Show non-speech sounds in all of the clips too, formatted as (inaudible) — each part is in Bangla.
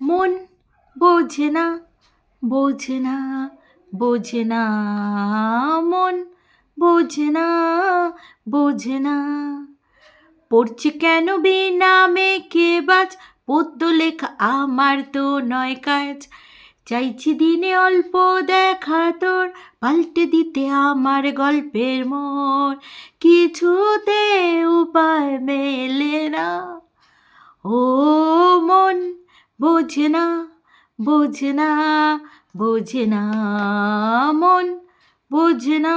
মন বোঝে না বোঝে না বোঝে না। মন বোঝে না বোঝে না। পড়ছে কেন বেনামে কে বাজ পদ্য লেখা আমার তো নয় কাজ। চাইছি দিনে অল্প দেখা তোর, পাল্টে দিতে আমার গল্পের মোর। কিছুতে উপায় মেলে না। ও মন বোঝে না বোঝে না বোঝে না মন বোঝে না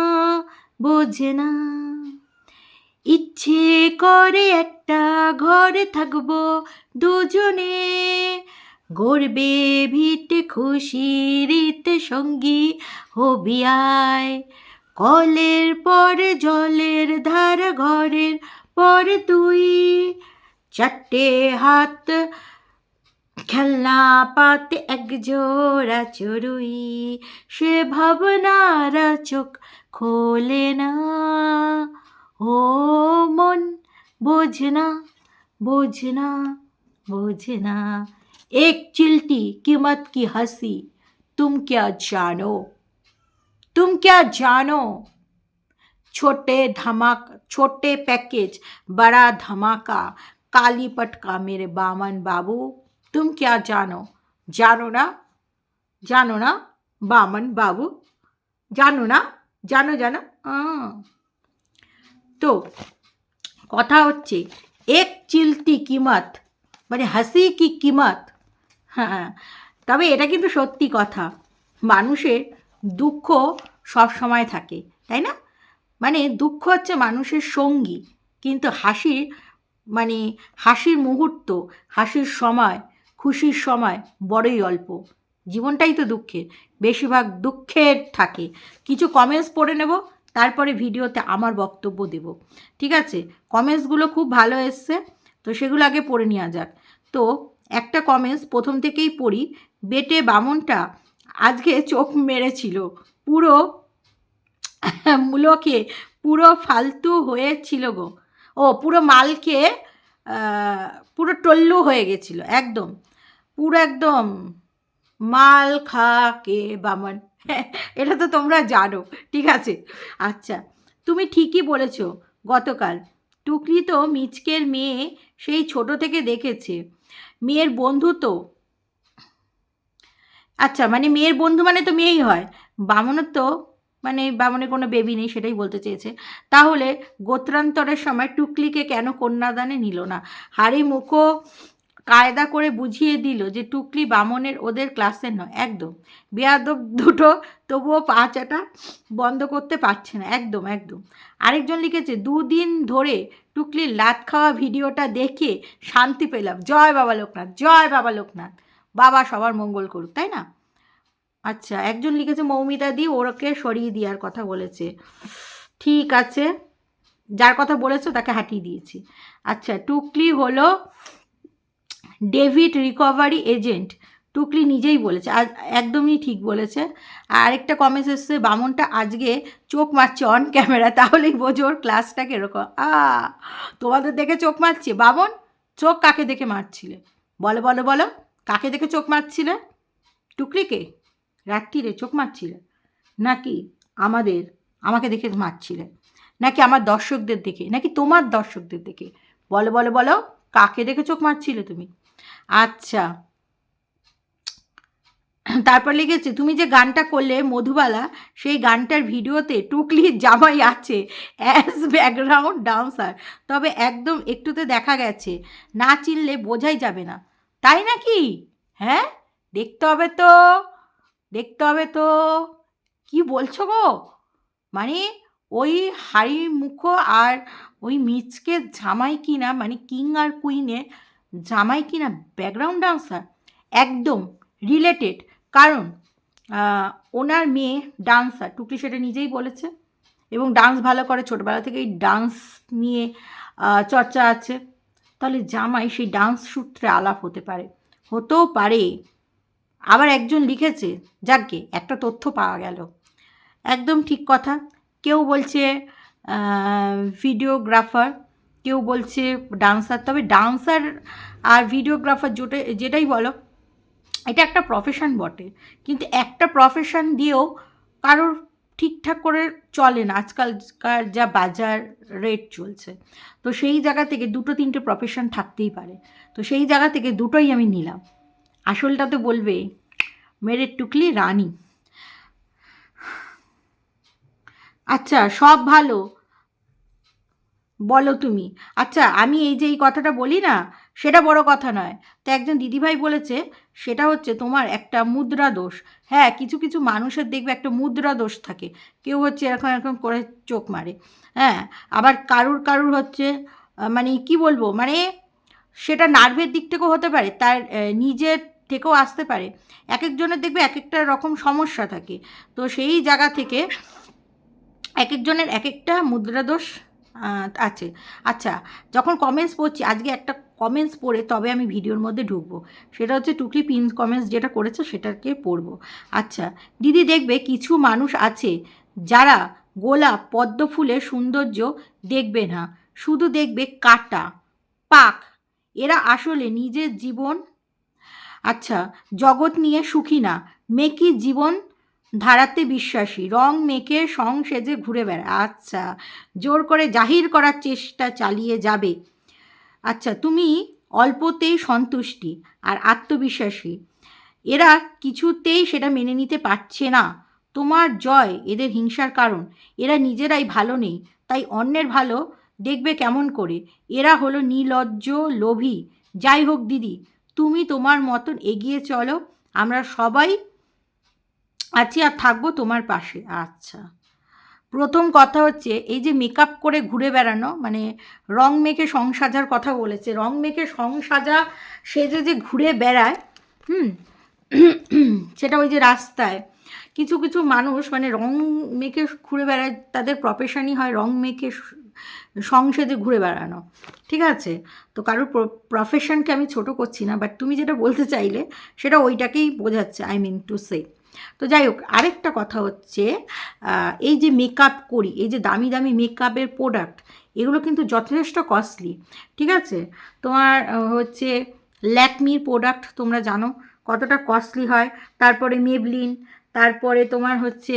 বোঝে না ইচ্ছে করে একটা ঘরে থাকব দুজনে, গড়বে ভিটে খুশিরিতে সঙ্গী হবি আয়। কলের পরে জলের ধার, ঘরের পরে তুই, চারটে হাত খেলনা পাতে এক জোড়া চড়ুই সে ভাবনারা চোখ খোলে না ও মন বোঝে না বোঝে না বোঝে না एक चिल्टी कीमत की हंसी तुम क्या जानो तुम क्या जानो छोटे धमाक छोटे पैकेज बड़ा धमाका काली पटका मेरे बामन बाबू तुम क्या जानो জানো না জানো না বামন বাবু জানো না জানো জানো আহ। তো কথা হচ্ছে এক চিলতি কিমত মানে হাসি কি কিমত হ্যাঁ তবে এটা কিন্তু সত্যি কথা মানুষের দুঃখ সব সময় থাকে তাই না মানে দুঃখ হচ্ছে মানুষের সঙ্গী কিন্তু হাসির মানে হাসির মুহূর্ত হাসির সময় খুশির সময় বড়ই অল্প। জীবনটাই তো দুঃখের, বেশিরভাগ দুঃখের থাকে। কিছু কমেন্টস পড়ে নেব, তারপরে ভিডিওতে আমার বক্তব্য দেব। ঠিক আছে? কমেন্টসগুলো খুব ভালো এসছে, তো সেগুলো আগে পড়ে নেওয়া যাক। তো একটা কমেন্টস প্রথম থেকেই পড়ি, বেটে বামনটা আজকে চোখ মেরেছিল। পুরো মূলকে পুরো ফালতু হয়েছিল গো। ও, পুরো মালকে পুরো টল্লু হয়ে গেছিল, একদম। পুরো একদম মাল খা কে বামন এটা তো তোমরা জানো, ঠিক আছে? আচ্ছা তুমি ঠিকই বলেছ, গতকাল। টুকরি তো মিচকের মেয়ে সেই ছোট থেকে দেখেছে। মেয়ের বন্ধু তো। আচ্ছা মানে মেয়ের বন্ধু মানে তো মেয়েই হয়। বামনের তো মানে বামনের কোনো বেবি নেই সেটাই বলতে চেয়েছে। তাহলে গোত্রান্তরের সময় টুকলিকে কেন কন্যাদানে নিল না? হাড়ি মুখো কায়দা করে বুঝিয়ে দিল যে টুকলি বামনের ওদের ক্লাসের নয়, একদম। বেয়াদব দুটো তবুও পা চাটা বন্ধ করতে পারছে না, একদম একদম। আরেকজন লিখেছে, দুদিন ধরে টুকলির লাত খাওয়া ভিডিওটা দেখে শান্তি পেলাম। জয় বাবা লোকনাথ, জয় বাবা লোকনাথ। বাবা সবার মঙ্গল করুক, তাই না? আচ্ছা একজন লিখেছে, মৌমিতা দি ওরকে সরিয়ে দেওয়ার কথা বলেছে। ঠিক আছে, যার কথা বলেছ তাকে হাঁটিয়ে দিয়েছি। আচ্ছা টুকলি হলো ডেভিড রিকভারি এজেন্ট। টুকলি নিজেই বলেছে, আজ একদমই ঠিক বলেছে। আর কমেন্টস এসছে, বামনটা আজকে চোখ মারছে অন ক্যামেরা তাহলেই বোঝো ওর ক্লাসটা কীরকম। আ, তোমাদের দেখে চোখ মারছে? বামন, চোখ কাকে দেখে মারছিলে? বলো বলো বলো, কাকে দেখে চোখ মারছিলে? টুকলিকে রাত্রিরে চোখ মারছিলে? নাকি আমাদের, আমাকে দেখে মারছিলে? নাকি আমার দর্শকদের দেখে? নাকি তোমার দর্শকদের দেখে? বলো বলো বলো, কাকে দেখে চোখ মারছিলে তুমি? আচ্ছা। তারপর লিখেছে, তুমি যে গানটা করলে মধুবালা, সেই গানটার ভিডিওতে টুকলির জামাই আছে অ্যাজ ব্যাকগ্রাউন্ড ডান্সার তবে একদম একটুতে দেখা গেছে, না চিনলে বোঝাই যাবে না। তাই নাকি? হ্যাঁ? দেখতে হবে তো, দেখতে হবে তো। কি বলছো গো? মানে ওই হাড়ি মুখো আর ওই মিচকে জামাই কিনা মানে কিং আর কুইনের জামাই কিনা ব্যাকগ্রাউন্ড ডান্সার একদম রিলেটেড কারণ ওনার মেয়ে ডান্সার টুকলি সেটা নিজেই বলেছে, এবং ডান্স ভালো করে, ছোটোবেলা থেকেই ডান্স নিয়ে চর্চা আছে, তাহলে জামাই সেই ডান্স সূত্রে আলাপ হতে পারে। হতেও পারে। আবার একজন লিখেছে, যাকে একটা তথ্য পাওয়া গেল। একদম ঠিক কথা। কেউ বলছে ভিডিওগ্রাফার কেউ বলছে ডান্সার তবে ডান্সার আর ভিডিওগ্রাফার যেটা যেটাই বলো, এটা একটা প্রফেশন বটে। কিন্তু একটা প্রফেশন দিয়েও কারোর ঠিকঠাক করে চলে না। আজকালকার যা বাজার রেট চলছে, তো সেই জায়গা থেকে দুটো তিনটে প্রফেশন থাকতেই পারে। তো সেই জায়গা থেকে দুটোই আমি নিলাম। আসলটা তো বলবে মেরে টুকলি রানী। আচ্ছা সব ভালো। বলো তুমি। আচ্ছা আমি এই যে এই কথাটা বলি না সেটা বড় কথা নয়। তো একজন দিদিভাই বলেছে সেটা হচ্ছে তোমার একটা মুদ্রা দোষ। হ্যাঁ কিছু কিছু মানুষের দেখবে একটা মুদ্রা দোষ থাকে। কেউ হচ্ছে এরকম এরকম করে চোখ মারে। হ্যাঁ আবার কারুর কারুর হচ্ছে মানে কি বলব মানে সেটা নার্ভের দিক থেকেও হতে পারে তার নিজের থেকেও আসতে পারে। এক একজনের দেখবে এক একটা রকম সমস্যা থাকে। তো সেই জায়গা থেকে এক একজনের এক একটা মুদ্রা দোষ আহ, আছে। আচ্ছা যখন কমেন্টস পড়ছি, আজকে একটা কমেন্টস পড়ে, তবে আমি ভিডিওর মধ্যে ঢুকবো। সেটা হচ্ছে টুকলি পিন কমেন্টস যেটা করেছে, সেটাকে পড়ব। আচ্ছা দিদি দেখবে কিছু মানুষ আছে, যারা গোলাপ, পদ্ম ফুলের সৌন্দর্য দেখবে না। শুধু দেখবে কাটা, পাক। এরা আসলে নিজের জীবন আচ্ছা জগৎ নিয়ে সুখী না। মেকি জীবন ধারাতে বিশ্বাসী। রং মেখে সং সেজে ঘুরে বেড়ায়। আচ্ছা জোর করে জাহির করার চেষ্টা চালিয়ে যাবে। আচ্ছা তুমি অল্পতেই সন্তুষ্টি আর আত্মবিশ্বাসী। এরা কিছুতেই সেটা মেনে নিতে পারছে না। তোমার জয় এদের হিংসার কারণ। এরা নিজেরাই ভালো নেই, তাই অন্যের ভালো দেখবে কেমন করে। এরা হলো নির্লজ্জ লোভী। যাই হোক দিদি, তুমি তোমার মতন এগিয়ে চলো। আমরা সবাই আছি আর থাকব তোমার পাশে। আচ্ছা। প্রথম কথা হচ্ছে, এই যে মেকআপ করে ঘুরে বেড়ানো মানে রং মেখে সং সাজার কথা বলেছে, রং মেখে সং সাজা, সেজে যে ঘুরে বেড়ায়, হুম, সেটা ওই যে রাস্তায়, কিছু কিছু মানুষ মানে রং মেখে ঘুরে বেড়ায়, তাদের প্রফেশনই হয় রং মেখে সংসেজে ঘুরে বেড়ানো, ঠিক আছে? তো কারোর প্রফেশনকে আমি ছোট করছি না বাট তুমি যেটা বলতে চাইলে, সেটা ওইটাকেই বোঝাচ্ছে আই মিন টু সে তো যাই হোক আরেকটা কথা হচ্ছে এই যে মেকআপ করি, এই যে দামি দামি মেকআপের প্রোডাক্ট এগুলো কিন্তু যথেষ্ট কস্টলি ঠিক আছে? তোমার হচ্ছে ল্যাকমির প্রোডাক্ট তোমরা জানো কতটা কস্টলি হয়, তারপরে মেবলিন তারপরে তোমার হচ্ছে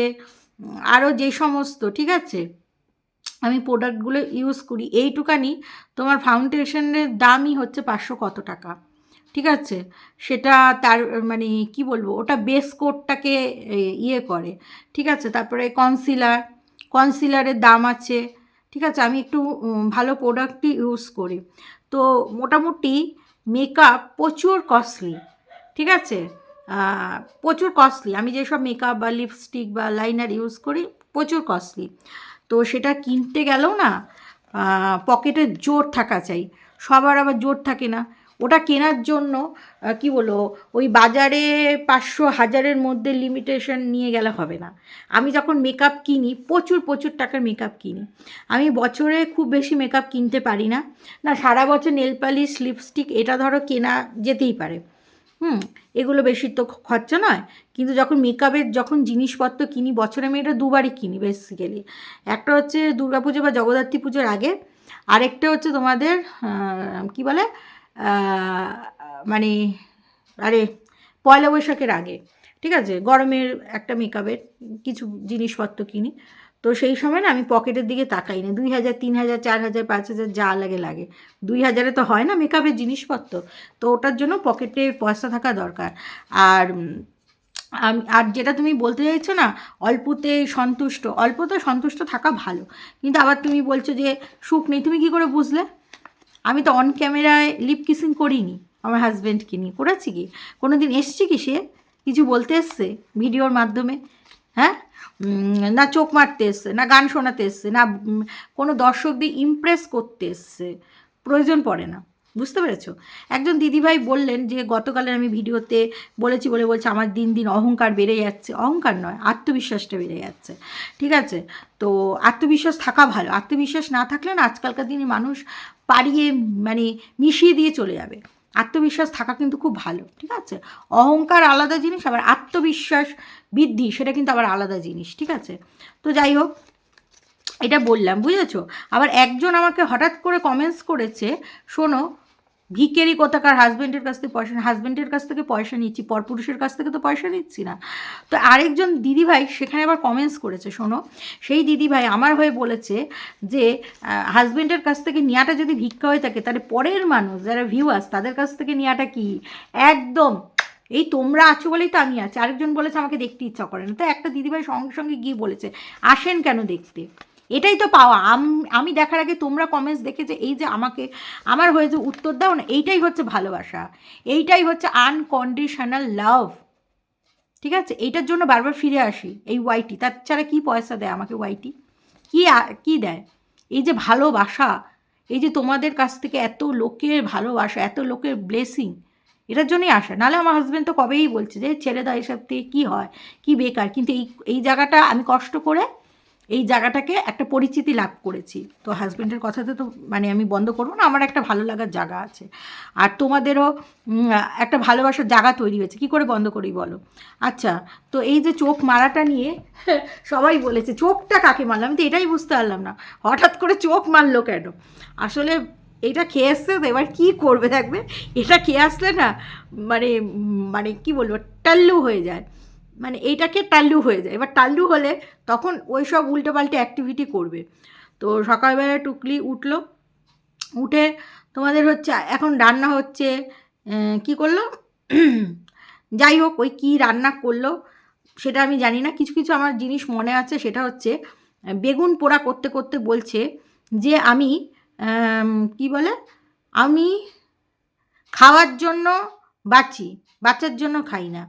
আরও যে সমস্ত, ঠিক আছে? আমি প্রোডাক্টগুলো ইউজ করি, এইটুকানি তোমার ফাউন্ডেশনের দামই হচ্ছে পাঁচশো কত টাকা। ঠিক আছে? সেটা তার মানে কি বলব, ওটা বেস কোটটাকে ইয়ে করে। ঠিক আছে? তারপরে কনসিলার কনসিলারের দাম আছে। ঠিক আছে? আমি একটু ভালো প্রোডাক্টই ইউজ করি। তো মোটামুটি মেকআপ প্রচুর কস্টলি ঠিক আছে? প্রচুর কস্টলি আমি যেসব মেকআপ বা লিপস্টিক বা লাইনার ইউজ করি, প্রচুর কস্টলি তো সেটা কিনতে গেলেও না পকেটে জোর থাকা চাই। সবার আবার জোর থাকে না। ওটা কেনার জন্য কি বলো ওই বাজারে পাঁচশো হাজারের মধ্যে লিমিটেশন নিয়ে গেলে হবে না। আমি যখন মেকআপ কিনি, প্রচুর প্রচুর টাকার মেকআপ কিনি। আমি বছরে খুব বেশি মেকআপ কিনতে পারি না। না, সারা বছর নেল পালিশ লিপস্টিক এটা ধরো কেনা যেতেই পারে। হুম, এগুলো বেশি তো খরচা নয়। কিন্তু যখন মেকআপের যখন জিনিসপত্র কিনি, বছরে আমি এটা দুবারই কিনি বেসিক্যালি একটা হচ্ছে দুর্গাপুজো বা জগদ্ধাত্রী পুজোর আগে, আরেকটা হচ্ছে তোমাদের কি বলে মানে আরে, পয়লা বৈশাখের আগে, ঠিক আছে? গরমের একটা মেকআপের কিছু জিনিসপত্র কিনি। তো সেই সময় না আমি পকেটের দিকে তাকাই না দুই হাজার, তিন হাজার, চার হাজার, পাঁচ হাজার, যা লাগে লাগে। দুই হাজারে তো হয় না মেকআপের জিনিসপত্র। তো ওটার জন্য পকেটে পয়সা থাকা দরকার। আর, আম- আর যেটা তুমি বলতে চাইছো না, অল্পতে সন্তুষ্ট। অল্পতে সন্তুষ্ট থাকা ভালো। কিন্তু আবার তুমি বলছো যে, সুখ নেই। তুমি কি করে বুঝলে? আমি তো অন ক্যামেরায় লিপ কিসিং করিনি, আমার হাজব্যান্ডকে নিয়ে। করেছি কি? কোনো দিন এসছে কি সে? কিছু বলতে এসছে ভিডিওর মাধ্যমে? হ্যাঁ? না চোখ মারতে এসছে, না গান শোনাতে এসছে, না কোনো দর্শকদের ইমপ্রেস করতে এসছে। প্রয়োজন পড়ে না। বুঝতে পেরেছ? একজন দিদিভাই বললেন যে, গতকালের আমি ভিডিওতে বলেছি বলে বলছে, আমার দিন দিন অহংকার বেড়ে যাচ্ছে। অহংকার নয়, আত্মবিশ্বাসটা বেড়ে যাচ্ছে। ঠিক আছে? তো আত্মবিশ্বাস থাকা ভালো। আত্মবিশ্বাস না থাকলে না আজকালকার দিনে মানুষ পাড়িয়ে মানে মিশিয়ে দিয়ে চলে যাবে। আত্মবিশ্বাস থাকা কিন্তু খুব ভালো। ঠিক আছে? অহংকার আলাদা জিনিস, আবার আত্মবিশ্বাস বৃদ্ধি, সেটা কিন্তু আবার আলাদা জিনিস। ঠিক আছে? তো যাই হোক, এটা বললাম, বুঝেছ? আবার একজন আমাকে হঠাৎ করে কমেন্টস করেছে, শোনো ভিকেরি কোথাকার হাজব্যান্ডের কাছ থেকে পয়সা হাজব্যান্ডের কাছ থেকে পয়সা নিচ্ছি, পরপুরুষের কাছ থেকে তো পয়সা নিচ্ছি না। তো আরেকজন দিদিভাই সেখানে আবার কমেন্টস করেছে, শোনো। সেই দিদিভাই আমার হয়ে বলেছে যে হাজব্যান্ডের কাছ থেকে নেওয়াটা যদি ভিক্ষা হয়ে থাকে, তাহলে পরের মানুষ, যারা ভিউয়ার্স তাদের কাছ থেকে নেওয়াটা কি? একদম। এই তোমরা আছো বলেই তো আমি আছি। আরেকজন বলেছে, আমাকে দেখতে ইচ্ছা করে না। তো একটা দিদিভাই সঙ্গে সঙ্গে গিয়ে বলেছে, আসেন কেন দেখতে? এটাই তো পাওয়া। আমি দেখার আগে তোমরা কমেন্টস দেখে যে এই যে আমাকে, আমার হয়ে যে উত্তর দাও না, এইটাই হচ্ছে ভালোবাসা। এইটাই হচ্ছে আনকন্ডিশনাল লাভ ঠিক আছে? এইটার জন্য বারবার ফিরে আসি, এই ওয়াইটি তার ছাড়া কী পয়সা দেয় আমাকে ওয়াইটি কী কী দেয়? এই যে ভালোবাসা, এই যে তোমাদের কাছ থেকে এত লোকের ভালোবাসা, এত লোকের ব্লেসিং এটার জন্যই আসে। নাহলে আমার হাজব্যান্ড তো কবেই বলছে যে, ছেড়ে দাও এসব থেকে কী হয়? কী বেকার? কিন্তু এই এই জায়গাটা আমি কষ্ট করে এই জায়গাটাকে একটা পরিচিতি লাভ করেছি। তো হাজব্যান্ডের কথাতে তো মানে আমি বন্ধ করব না, আমার একটা ভালো লাগার জায়গা আছে। আর তোমাদেরও একটা ভালোবাসার জায়গা তৈরি হয়েছে। কি করে বন্ধ করি বলো? আচ্ছা তো এই যে চোখ মারাটা নিয়ে (laughs) সবাই বলেছে, চোখটা কাকে মারলাম আমি তো এটাই বুঝতে পারলাম না। হঠাৎ করে চোখ মারলো কেন? আসলে এটা খেয়ে আসছে তো, এবার কী করবে দেখবে? এটা খেয়ে আসলে না মানে মানে কি বলব টাল্লু হয়ে যায়। মানে এইটাকে টাল্লু হয়ে যায়। এবার টাল্লু হলে তখন ওই সব উল্টোপাল্টে অ্যাক্টিভিটি করবে। তো সকালবেলা টুকলি উঠল উঠে তোমাদের হচ্ছে এখন রান্না হচ্ছে কি করল? (clears throat) যাই হোক ওই কী রান্না করল সেটা আমি জানি না। কিছু কিছু আমার জিনিস মনে আছে সেটা হচ্ছে বেগুন পোড়া করতে করতে বলছে যে আম, কি বলে? আমি খাওয়ার জন্য বাঁচি বাচ্চার জন্য খাই না।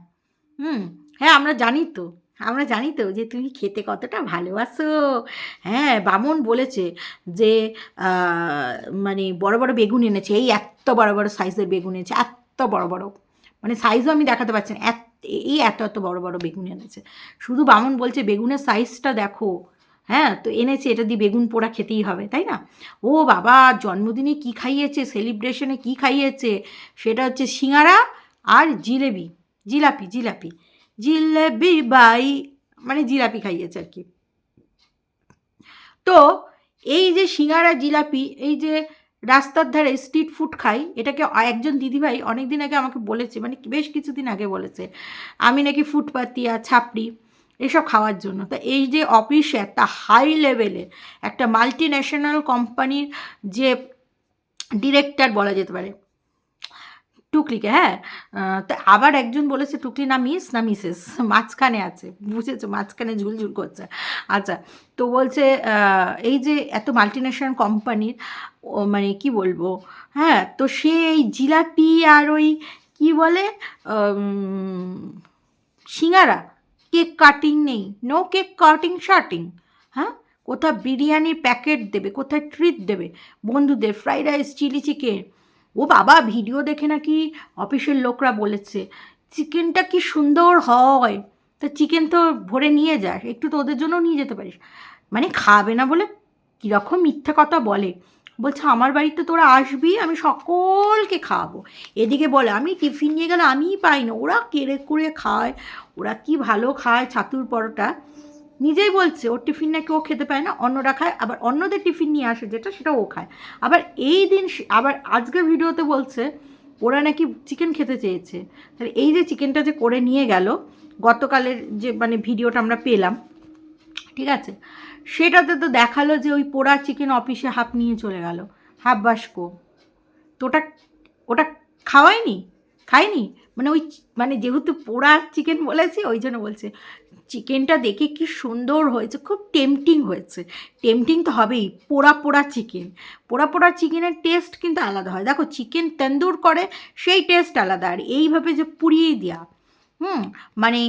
হুম? হ্যাঁ আমরা জানি তো। আমরা জানি তো যে তুমি খেতে কতটা ভালোবাসো। হ্যাঁ বামন বলেছে যে মানে বড় বড় বেগুন এনেছে, এই এত বড় বড় সাইজের বেগুন এনেছে, এত বড় বড়। মানে সাইজও আমি দেখাতে পারছি না এই এত এত বড় বড় বেগুন এনেছে। শুধু বামন বলছে, বেগুনের সাইজটা দেখো। হ্যাঁ তো এনেছে, এটা দিয়ে বেগুন পোড়া খেতেই হবে, তাই না? ও বাবা, জন্মদিনে কি খাইয়েছে সেলিব্রেশনে কি খাইয়েছে? সেটা হচ্ছে সিঙ্গারা আর জিলেবি, জিলাপি জিলাপি। জিলেবি বাই মানে জিলাপি খাইয়েছে আর কি। তো এই যে সিঙ্গারা জিলাপি, এই যে রাস্তার ধারে স্ট্রিট ফুড খাই, এটাকে একজন দিদিভাই অনেক দিন আগে আমাকে বলেছে মানে বেশ কিছুদিন আগে বলেছে, আমি নাকি ফুটপাতিয়া, ছাপড়ি, এসব খাওয়ার জন্য। তা এই যে অফিসে একটা হাই লেভেলের একটা মাল্টি ন্যাশনাল কোম্পানির যে ডিরেক্টর বলা যেতে পারে টুকলিকে হ্যাঁ? তা আবার একজন বলেছে, টুকলি না মিস, না মিসেস। (laughs) মাঝখানে আছে, বুঝেছ? মাঝখানে ঝুলঝুল করছে। আচ্ছা তো বলছে এই যে এত মাল্টিনেশনাল কোম্পানির মানে কি বলব? হ্যাঁ তো সে এই জিলাপি আর ওই কি বলে? সিঙ্গারা, কেক কাটিং নেই। No cake cutting, shirting. হ্যাঁ? কোথাও বিরিয়ানির প্যাকেট দেবে, কোথায় ট্রিট দেবে? বন্ধুদের, ফ্রাইড রাইস, চিলি চিকেন। ও বাবা ভিডিও দেখে নাকি অফিসের লোকরা বলেছে চিকেনটা কি সুন্দর হয়? তা চিকেন তো ভরে নিয়ে যাস, একটু তো ওদের জন্য নিয়ে যেতে পারিস। মানে খাবে না বলে কীরকম মিথ্যা কথা বলে? বলছে, আমার বাড়িতে তোরা আসবি, আমি সকলকে খাওয়াবো। এদিকে বলে, আমি টিফিন নিয়ে গেলে আমিই পাই না, ওরা কেড়ে করে খায়, ওরা কি ভালো খায় ছাতুর পরোটা? নিজেই বলছে, ওর টিফিন নাকি ও খেতে পায় না অন্যরা খায় আবার অন্যদের টিফিন নিয়ে আসে যেটা সেটা ও খায়। আবার এই দিন আবার আজকের ভিডিওতে বলছে, ওরা নাকি চিকেন খেতে চেয়েছে। তাহলে এই যে চিকেনটা যে করে নিয়ে গেল, গতকালের যে মানে ভিডিওটা আমরা পেলাম, ঠিক আছে? সেটাতে তো দেখাল যে ওই পোড়া চিকেন অফিসে হাফ নিয়ে চলে গেল। হাফ বাস্কো। তো ওটা ওটা খাওয়ায়নি? খায়নি? মানে ওই মানে যেহেতু পোড়া চিকেন বলেছি, ওই জন্য বলছে। চিকেনটা দেখে কি সুন্দর হয়েছে, খুব টেম্পটিং হয়েছে। টেম্পটিং তো হবেই, পোড়া পোড়া চিকেন। পোড়া পোড়া চিকেনের টেস্ট কিন্তু আলাদা হয়। দেখো, চিকেন তন্দুর করে, সেই টেস্ট আলাদা। আর এইভাবে যে পুড়িয়ে দেওয়া হুম মানে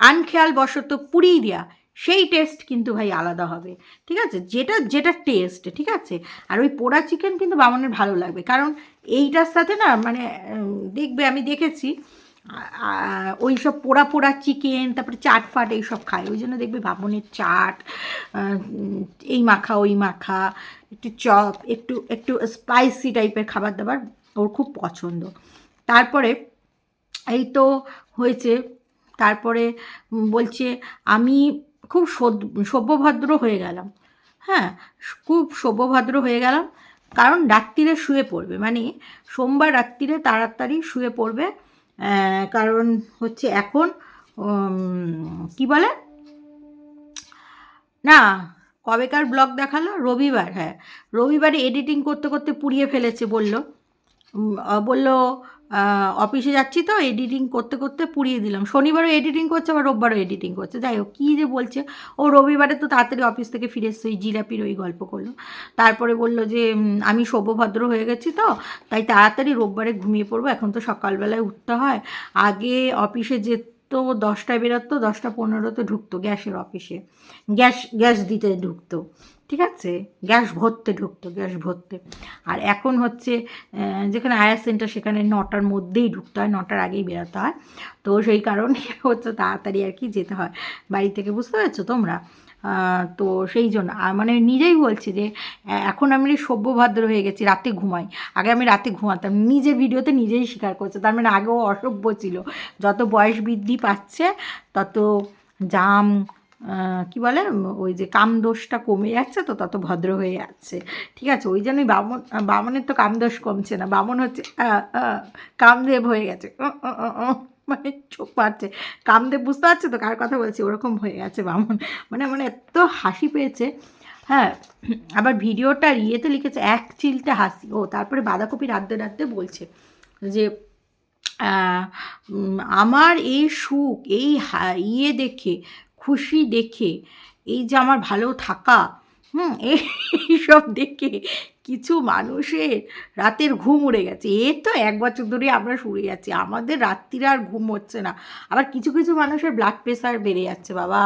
আনখেয়াল বশত পুড়িয়ে দেওয়া সেই টেস্ট কিন্তু ভাই আলাদা হবে। ঠিক আছে? যেটা যেটা টেস্ট ঠিক আছে? আর ওই পোড়া চিকেন কিন্তু বামনের ভালো লাগবে। কারণ এইটার সাথে না মানে দেখবে আমি দেখেছি ওই সব পোড়া পোড়া চিকেন তারপরে চাট ফাট এইসব খায়। ওই জন্য দেখবে বামনের চাট এই মাখা, ওই মাখা, একটু চপ, একটু একটু স্পাইসি টাইপের খাবার দাবার ওর খুব পছন্দ। তারপরে এই তো হয়েছে, তারপরে বলছে, আমি খুব সভ্যভদ্র হয়ে গেলাম। হ্যাঁ খুব সভ্যভদ্র হয়ে গেলাম, কারণ রাত্রিরে শুয়ে পড়বে। মানে সোমবার রাত্রিরে তাড়াতাড়ি শুয়ে পড়বে কারণ হচ্ছে এখন কি বলে? না, কবেকার ব্লগ দেখাল? রবিবার হ্যাঁ। রবিবারে এডিটিং করতে করতে পুড়িয়ে ফেলেছে বলল। বলল অফিসে যাচ্ছি তো এডিটিং করতে করতে পুড়িয়ে দিলাম। শনিবারও এডিটিং করছে, আবার রোববারও এডিটিং করছে। যাই হোক, কী যে বলছে। ও রবিবারে তো তাড়াতাড়ি অফিস থেকে ফিরে এসছে ওই জিলাপির ওই গল্প করল। তারপরে বলল যে আমি সভ্যভদ্র হয়ে গেছি তো, তাই তাড়াতাড়ি রোববারে ঘুমিয়ে পড়ব, এখন তো সকালবেলায় উঠতে হয়। আগে অফিসে যেত, দশটায় বেরোতো, দশটা পনেরোতে ঢুকতো, গ্যাসের অফিসে গ্যাস গ্যাস দিতে ঢুকতো। ঠিক আছে? গ্যাস ভরতে ঢুকতো, গ্যাস ভরতে। আর এখন হচ্ছে যেখানে আয়ার সেন্টার সেখানে নটার মধ্যেই ঢুকতে হয়, নটার আগেই বেরোতে হয়। তো সেই কারণে (laughs) হচ্ছে তাড়াতাড়ি আর কি যেতে হয়। বাড়ি থেকে, বুঝতে পারছ তোমরা? তো সেই জন্য মানে নিজেই বলছি যে এখন আমি সভ্যভদ্র হয়ে গেছি, রাতে ঘুমাই। আগে আমি রাতে ঘুমাতাম নিজের ভিডিওতে নিজেই স্বীকার করছে। তার মানে আগেও অসভ্য ছিল। যত বয়স বৃদ্ধি পাচ্ছে, তত জাম কি বলে ওই যে কামদোষটা কমে যাচ্ছে তো তত ভদ্র হয়ে যাচ্ছে। ঠিক আছে, ওই জন্যই বামন বামনের তো কামদোষ কমছে না, বামন হচ্ছে কামদেব হয়ে গেছে। মানে চোখ মারছে। কামদেব বুঝতে পারছে তো, কার কথা বলছি? ওরকম হয়ে গেছে বামন। মানে মানে এত হাসি পেয়েছে। হ্যাঁ আবার ভিডিওটার ইয়েতে লিখেছে, এক চিলতে হাসি। ও, তারপরে বাঁধাকপি রাঁধতে রাঁধতে বলছে যে আমার এই সুখ, এই ইয়ে দেখে খুশি দেখে, এই যে আমার ভালো থাকা, হুম এইসব দেখে কিছু মানুষের রাতের ঘুম উড়ে গেছে। এ তো এক বছর ধরে আমরা শুয়ে যাচ্ছি আমাদের রাত্রিরে আর ঘুম হচ্ছে না। আবার কিছু কিছু মানুষের ব্লাড প্রেশার বেড়ে যাচ্ছে, বাবা।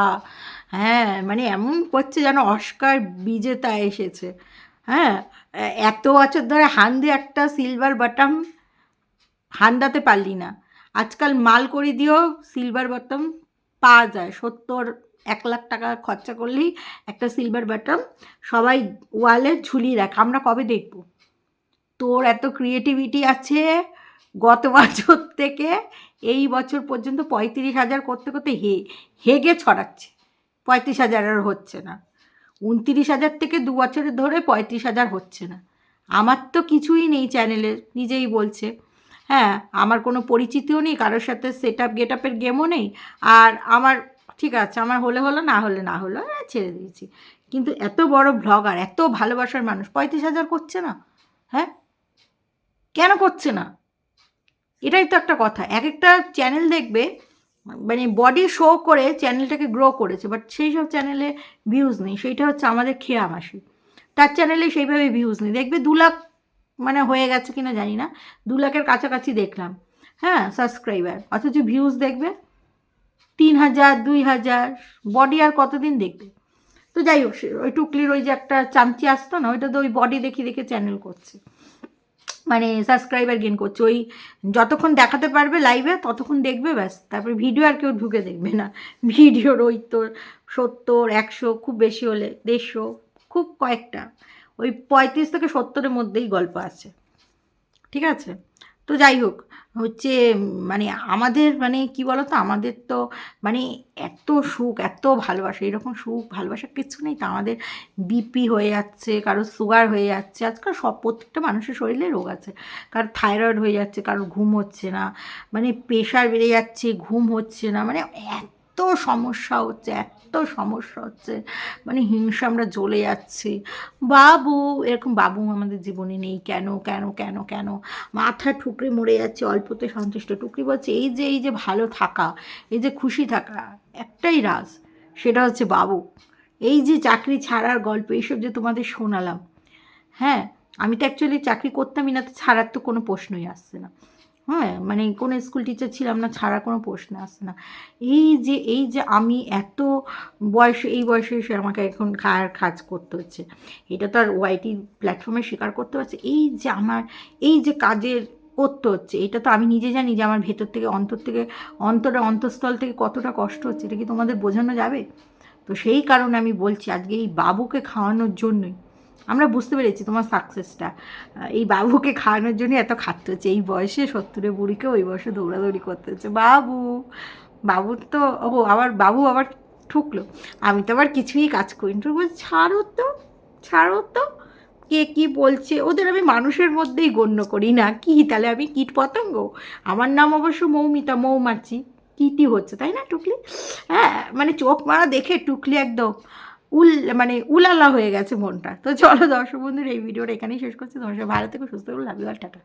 হ্যাঁ মানে এমন করছে যেন অস্কার বিজেতা এসেছে। হ্যাঁ এত বছর ধরে হান্দে একটা সিলভার বাটাম হান্দাতে পারলি না। আজকাল মাল করে দিও সিলভার বাটম পাওয়া যায়। সত্তর, এক লাখ টাকা খরচা করলেই একটা সিলভার বাটম সবাই ওয়ালে ঝুলিয়ে রাখে। আমরা কবে দেখব? তোর এত ক্রিয়েটিভিটি আছে গত বছর থেকে, এই বছর পর্যন্ত পঁয়ত্রিশ হাজার করতে করতে হে, হেগে ছড়াচ্ছে। পঁয়ত্রিশ হাজার আর হচ্ছে না। উনত্রিশ হাজার থেকে দু বছরের ধরে পঁয়ত্রিশ হাজার হচ্ছে না। আমার তো কিছুই নেই চ্যানেলে নিজেই বলছে। হ্যাঁ আমার কোনো পরিচিতিও নেই কারোর সাথে সেট আপ গেট আপের গেমও নেই আর আমার ঠিক আছে আমার হলে হলো না হলে না হলো হ্যাঁ, ছেড়ে দিয়েছি। কিন্তু এত বড় ব্লগার এত ভালোবাসার মানুষ পঁয়ত্রিশ হাজার করছে না হ্যাঁ? কেন করছে না? এটাই তো একটা কথা। এক একটা চ্যানেল দেখবে মানে বডি শো করে চ্যানেলটাকে গ্রো করেছে বাট সেই সব চ্যানেলে ভিউজ নেই সেইটা হচ্ছে আমাদের খেয়া মাসি তার চ্যানেলে সেইভাবে ভিউজ নেই। দেখবে দু লাখ মানে হয়ে গেছে কিনা জানি না। দু লাখের কাছাকাছি দেখলাম। হ্যাঁ সাবস্ক্রাইবার অথচ ভিউজ দেখবে তিন হাজার, দুই হাজার বডি আর কতদিন দেখবে? তো যাই হোক ওই টুকলির ওই যে একটা চামচি আসতো না, ওইটা তো ওই বডি দেখে দেখে চ্যানেল করছে। মানে সাবস্ক্রাইবার গেন করছে। ওই যতক্ষণ দেখাতে পারবে লাইভে ততক্ষণ দেখবে ব্যাস। তারপরে ভিডিও আর কেউ ঢুকে দেখবে না। ভিডিওর ওই তোর সত্তর, একশো, খুব বেশি হলে দেড়শো, খুব কয়েকটা। ওই পঁয়ত্রিশ থেকে সত্তরের মধ্যেই গল্প আছে। ঠিক আছে? তো যাই হোক, হচ্ছে মানে আমাদের মানে কি বলতো, আমাদের তো মানে এত সুখ, এত ভালোবাসা, এরকম সুখ ভালোবাসা কিছু নেই। তো আমাদের বিপি হয়ে যাচ্ছে কারও সুগার হয়ে যাচ্ছে। আজকাল সব, প্রত্যেকটা মানুষের শরীরে রোগ আছে। কারও থাইরয়েড হয়ে যাচ্ছে, কারোর ঘুম হচ্ছে না। মানে প্রেশার বেড়ে যাচ্ছে, ঘুম হচ্ছে না। মানে এত সমস্যা হচ্ছে, এত সমস্যা হচ্ছে। মানে হিংসা আমরা জ্বলে যাচ্ছি। বাবু, এরকম বাবু আমাদের জীবনে নেই। কেন কেন কেন কেন? মাথা ঠুকরে মরে যাচ্ছে, অল্পতে সন্তুষ্ট। টুকরি বলছে, এই যে এই যে ভালো থাকা, এই যে খুশি থাকা, একটাই রাজ, সেটা হচ্ছে বাবু। এই যে চাকরি ছাড়ার গল্প, এইসব যে তোমাদের শোনালাম হ্যাঁ? আমি তো অ্যাকচুয়ালি চাকরি করতামই না, তো ছাড়ার তো কোনো প্রশ্নই আসছে না। হ্যাঁ মানে কোনো স্কুল টিচার ছিলাম না, ছাড়া কোনো প্রশ্ন আসছে না। এই যে এই যে আমি এত বয়সে, এই বয়সে এসে আমাকে এখন খায়ার কাজ করতে হচ্ছে। এটা তো আর ওয়াইটি প্ল্যাটফর্মে স্বীকার করতে পারছে। এই যে আমার, এই যে কাজের করতে হচ্ছে, এটা তো আমি নিজে জানি যে আমার ভেতর থেকে, অন্তর থেকে, অন্তরে, অন্তঃস্থল থেকে কতটা কষ্ট হচ্ছে, এটা কি তোমাদের বোঝানো যাবে? তো সেই কারণে আমি বলছি, আজকে এই বাবুকে খাওয়ানোর জন্যই আমরা বুঝতে পেরেছি তোমার সাকসেসটা এই বাবুকে খাওয়ানোর জন্য এত খাটতে হচ্ছে। এই বয়সে সত্তরে বুড়িকে ওই বয়সে দৌড়াদৌড়ি করতে হচ্ছে। বাবু বাবুর তো, ও আবার, বাবু আবার ঠুকলো। আমি তো আবার কিছুই কাজ করি তো বলছি, ছাড়ো তো ছাড়ো তো। কে কি বলছে? ওদের আমি মানুষের মধ্যেই গণ্য করি না। কি? তাহলে আমি কীট পতঙ্গ? আমার নাম অবশ্য মৌমিতা, মৌমাছি। কীটি হচ্ছে, তাই না, টুকলি? হ্যাঁ মানে চোখ মারা দেখে টুকলি একদম। উল মানে উলালা হয়ে গেছে মনটা। তো চলো দর্শক বন্ধুরা, এই ভিডিওটা এখানেই শেষ করছি। তোমার সাথে ভালো থেকে, সুস্থ লাভ ইউ টাটা।